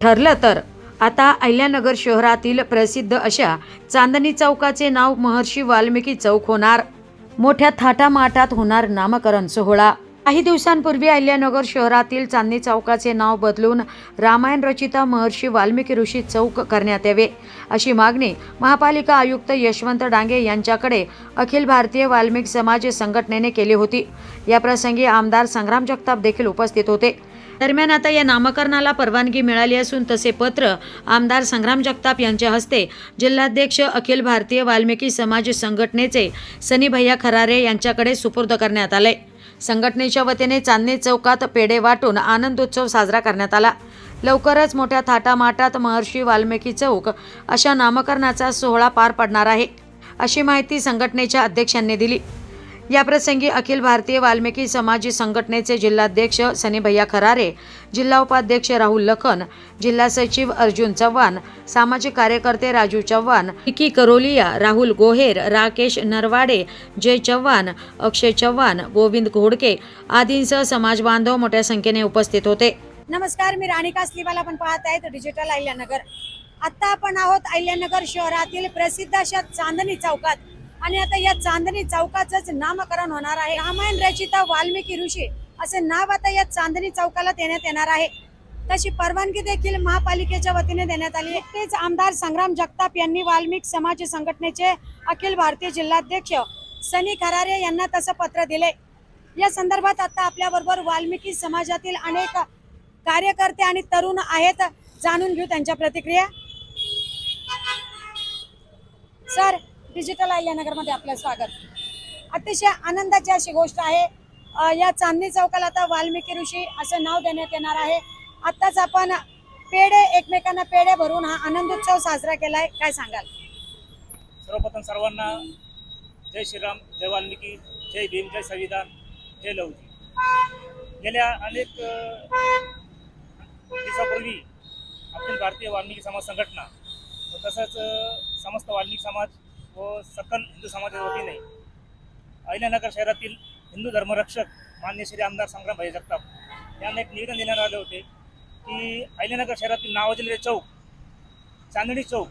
ठरलं तर. आता अहिल्यानगर शहरातील प्रसिद्ध अशा चांदणी चौकाचे नाव महर्षी वाल्मिकी चौक होणार. मोठ्या थाटामाटात होणार नामकरण सोहळा. काही दिवसांपूर्वी अहिल्यानगर शहरातील चांदणी चौकाचे नाव बदलून रामायण रचिता महर्षी वाल्मिकी ऋषी चौक करण्यात यावे. अशी मागणी महापालिका आयुक्त यशवंत डांगे यांच्याकडे अखिल भारतीय वाल्मिक समाज संघटनेने केली होती. याप्रसंगी आमदार संग्राम जगताप देखील उपस्थित होते. दरम्यान आता या नामकरणाला परवानगी मिळाली असून तसे पत्र आमदार संग्राम जगताप यांच्या हस्ते जिल्हाध्यक्ष अखिल भारतीय वाल्मिकी समाज संघटनेचे सनी भैया खरारे यांच्याकडे सुपूर्द करण्यात आले. संघटनेच्या वतीने चांदणी चौकात पेढे वाटून आनंदोत्सव साजरा करण्यात आला. लवकरच मोठ्या थाटामाटात महर्षी वाल्मिकी चौक अशा नामकरणाचा सोहळा पार पडणार आहे अशी माहिती संघटनेच्या अध्यक्षांनी दिली. याप्रसंगी अखिल भारतीय वाल्मिकी समाज संघटनेचे जिल्हाध्यक्ष सनी भैया खरारे जिल्हा उपाध्यक्ष राहुल लखन जिल्हा सचिव अर्जुन चव्हाण सामाजिक कार्यकर्ते राजू चव्हाण विकी करोलिया राहुल गोहेर राकेश नरवाडे जय चव्हाण अक्षय चव्हाण गोविंद घोडके आदींसह समाज बांधव मोठ्या संख्येने उपस्थित होते. नमस्कार मी राणिका स्लीवाल आपण पाहत आहेत डिजिटल अहिल्यानगर. आता आपण आहोत अहिल्यानगर शहरातील प्रसिद्ध अशा चांदणी चौकात. आणि आता या चांदणी चौकाचंच नामकरण होणार आहे. रामायण रचिता वाल्मिकी ऋषी असे नाव आता या चांदणी चौकाला देण्यात येणार आहे. तशी परवानगी देखील महापालिकेच्या वतीने देण्यात आली. आहे तेच आमदार संग्राम जगताप यांनी वाल्मिक समाज संघटनेचे अखिल भारतीय जिल्हाध्यक्ष सनी खरारे यांना तसं पत्र दिले. या संदर्भात आता आपल्या बरोबर वाल्मिकी समाजातील अनेक कार्यकर्ते आणि तरुण आहेत. जाणून घेऊ त्यांच्या प्रतिक्रिया. सर डिजिटल अहिल्यानगरमध्ये आपलं स्वागत. अतिशय आनंदाची अशी गोष्ट आहे. या चांदणी चौकाला आता वाल्मिकी ऋषी असं नाव देण्यात येणार आहे. आत्ताच आपण पेढे एकमेकांना पेढे भरून हा आनंदोत्सव साजरा केलाय. काय सांगाल? सर्वप्रथम सर्वांना जय श्रीराम जय वाल्मिकी जय भीम जय संविधान जय लवजी गेल्या अनेक दिवसापूर्वी अखिल भारतीय वाल्मिकी समाज संघटना तसंच समस्त वाल्मिकी समाज व सकल हिंदू समाजाच्या वतीने अहिल्यानगर शहरातील हिंदू धर्मरक्षक मान्य श्री आमदार संग्राम भाई जगताप यांना एक निवेदन देण्यात आले होते की अहिल्यानगर शहरातील नावाजलेले चौक चांदणी चौक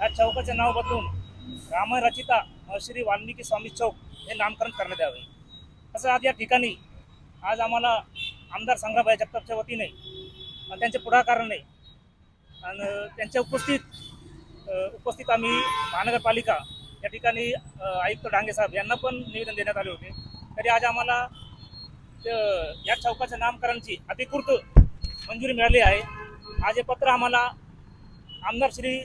या चौकाचे नाव बदलून रामायण रचिता श्री वाल्मिकी स्वामी चौक हे नामकरण करण्यात यावे. तसं आज या ठिकाणी आज आम्हाला आमदार संग्रामभाई जगतापच्या वतीने त्यांचे त्यांच्या पुढाकाराने आणि त्यांच्या उपस्थित उपस्थित आम्ही महानगरपालिका या ठिकाणी आयुक्त डांगे साहेब यांना पण निवेदन देण्यात आले होते. तरी आज आम्हाला या चौकाच्या नामकरणची अधिकृत मंजुरी मिळाली आहे. आज हे पत्र आम्हाला आमदार श्री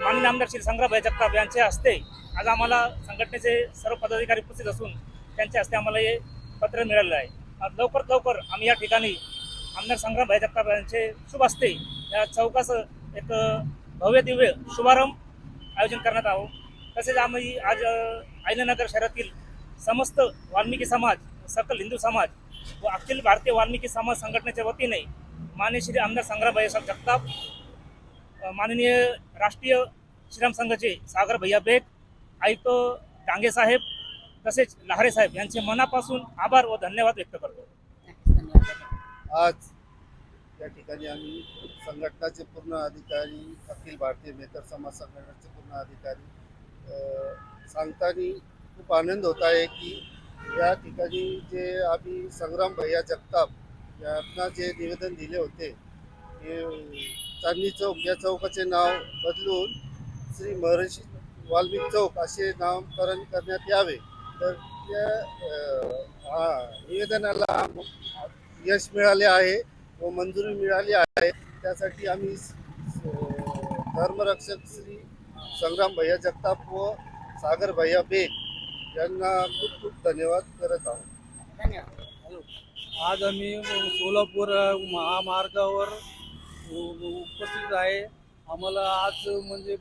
माननीय आमदार श्री संग्रामभाई जगताप यांच्या हस्ते आज आम्हाला संघटनेचे सर्व पदाधिकारी उपस्थित असून त्यांच्या हस्ते आम्हाला हे पत्र मिळालेलं आहे. लवकर लवकरात लवकर आम्ही या ठिकाणी आमदार संग्रामभाई जगताप यांचे शुभ हस्ते या चौकाचं एक भव्य दिव्य शुभारंभ आयोजन करण्यात आहो तसेच आम्ही आज अ, अहिल्यानगर शहरातील समस्त वाल्मिकी समाज सकल हिंदू समाज व अखिल भारतीय वाल्मिकी समाज संघटनेच्या वतीने माननीय श्री आमदार संग्रामभाई जगताप माननीय राष्ट्रीय श्रीराम संघाचे सागर भैया बेग आयुक्त डांगे साहेब तसेच लहारे साहेब यांचे मनापासून आभार व धन्यवाद व्यक्त करतो. आज या ठिकाणी आम्ही संघटनाचे पूर्ण अधिकारी अखिल भारतीय मेहतर समाज संघटनेचे पूर्ण अधिकारी सांगताना खूप आनंद होत आहे की या ठिकाणी जे आम्ही संग्राम भैया जगताप यांना जे निवेदन दिले होते ते चांदणी चौक या चौकाचे नाव बदलून श्री महर्षी वाल्मिक चौक असे नामकरण करण्यात यावे. तर त्या निवेदनाला यश मिळाले आहे व मंजुरी मिळाली आहे. त्यासाठी आम्ही धर्मरक्षक श्री संग्राम भैया जगताप व सागर भैया बेग यांना खूप खूप धन्यवाद करत आहोत. आज आम्ही सोलापूर महामार्गावर उपस्थित आहे. आम्हाला आज म्हणजे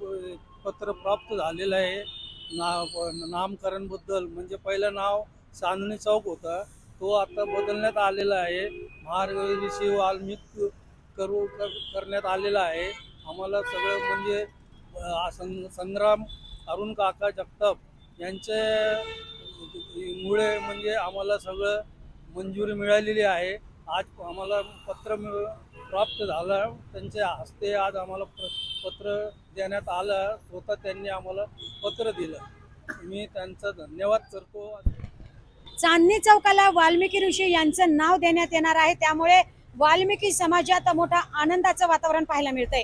पत्र प्राप्त झालेलं आहे. ना नामकरणबद्दल म्हणजे पहिलं नाव चांदणी चौक होता. तो आता बदलण्यात आलेला आहे. महाऋषी वाल्मिक करू कर- करण्यात आलेला आहे. आम्हाला सगळं म्हणजे सं संग्राम अरुण काका जगताप यांचे मुळे म्हणजे आम्हाला सगळं मंजुरी मिळालेली आहे. आज आम्हाला पत्र मिळ प्राप्त झालं. त्यांच्या हस्ते आज आम्हाला पत्र देण्यात आलं. स्वतः त्यांनी आम्हाला पत्र दिलं. मी त्यांचा धन्यवाद करतो. चांदणी चौकाला वाल्मिकी ऋषी यांचं नाव देण्यात येणार आहे. त्यामुळे वाल्मिकी समाजात मोठा आनंदाचं वातावरण पाहायला मिळतंय.